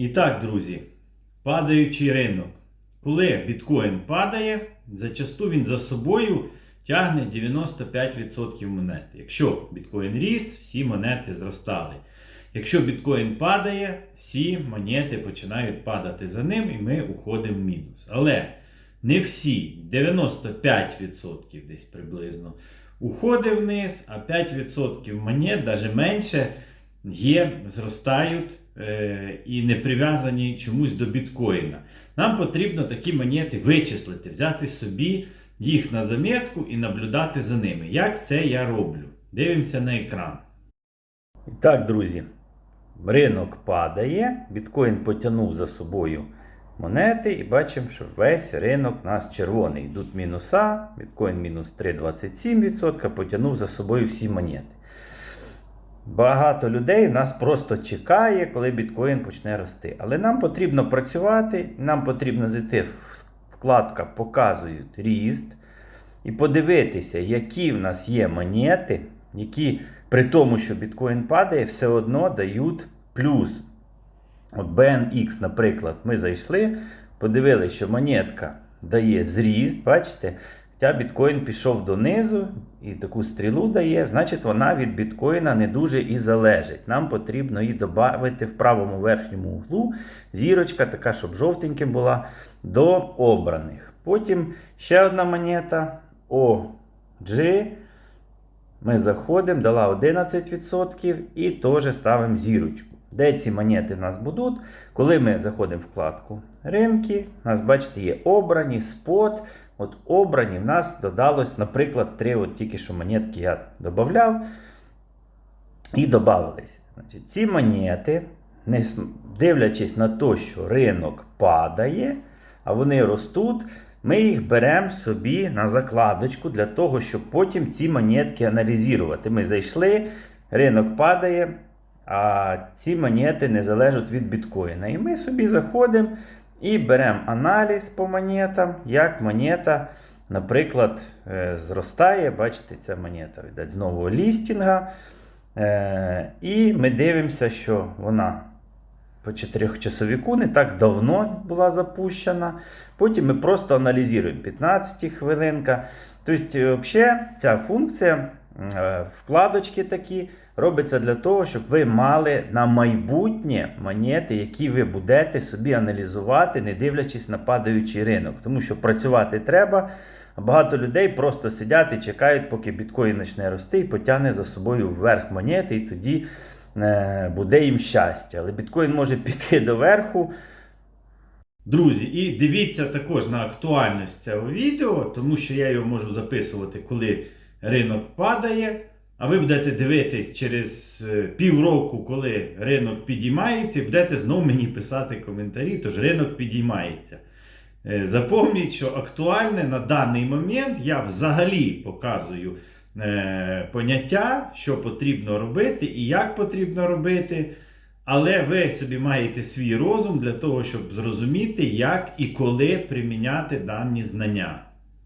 І так, друзі, падаючий ринок. Коли біткоін падає, зачасту він за собою тягне 95% монет. Якщо біткоін ріс, всі монети зростали. Якщо біткоін падає, всі монети починають падати за ним, і ми уходимо в мінус. Але не всі, 95% десь приблизно, уходить вниз, а 5% монет, навіть менше, є, зростають і не прив'язані чомусь до біткоїна. Нам потрібно такі монети вичислити, взяти собі їх на замітку і наблюдати за ними. Як це я роблю? Дивимося на екран. І так, друзі, ринок падає, біткоін потягнув за собою монети, і бачимо, що весь ринок у нас червоний. Йдуть мінуса, біткоін мінус 3,27%, потягнув за собою всі монети. Багато людей нас просто чекає, коли біткоін почне рости. Але нам потрібно працювати, нам потрібно зайти в вкладка Показують ріст і подивитися, які в нас є монети, які при тому, що біткоін падає, все одно дають плюс. От BNX, наприклад, ми зайшли, подивилися, що монетка дає зріст, бачите? Хоча біткоін пішов донизу і таку стрілу дає, значить вона від біткоїна не дуже і залежить. Нам потрібно її додати в правому верхньому углу. Зірочка, така, щоб жовтеньким була, до обраних. Потім ще одна монета OG. Ми заходимо, дала 11% і теж ставимо зірочку. Де ці монети в нас будуть? Коли ми заходимо в вкладку ринки, у нас, бачите, є обрані, спот. От обрані в нас додалось, наприклад, три от тільки що монетки я додавав. І додавались. Значить, ці монети, не дивлячись на те, що ринок падає, а вони ростуть, ми їх беремо собі на закладочку для того, щоб потім ці монетки аналізувати. Ми зайшли, ринок падає, а ці монети не залежать від біткоїна. І ми собі заходимо і беремо аналіз по монетам, як монета, наприклад, е, зростає. Бачите, ця монета видать, з нового лістінга. Е, І ми дивимося, що вона по чотирьохчасовіку не так давно була запущена. Потім ми просто аналізуємо 15 хвилинка. Тобто, е, взагалі, ця функція, вкладочки такі, робиться для того, щоб ви мали на майбутнє монети, які ви будете собі аналізувати, не дивлячись на падаючий ринок. Тому що працювати треба. Багато людей просто сидять і чекають, поки біткоін почне рости і потягне за собою вверх монети, і тоді е, буде їм щастя. Але біткоін може піти доверху. Друзі, і дивіться також на актуальність цього відео, тому що я його можу записувати, коли ринок падає. А ви будете дивитись через е, півроку, коли ринок підіймається, і будете знову мені писати коментарі, тож ринок підіймається. Е, Запомніть, що актуальне на даний момент я взагалі показую е, поняття, що потрібно робити і як потрібно робити. Але ви собі маєте свій розум для того, щоб зрозуміти, як і коли приміняти дані знання.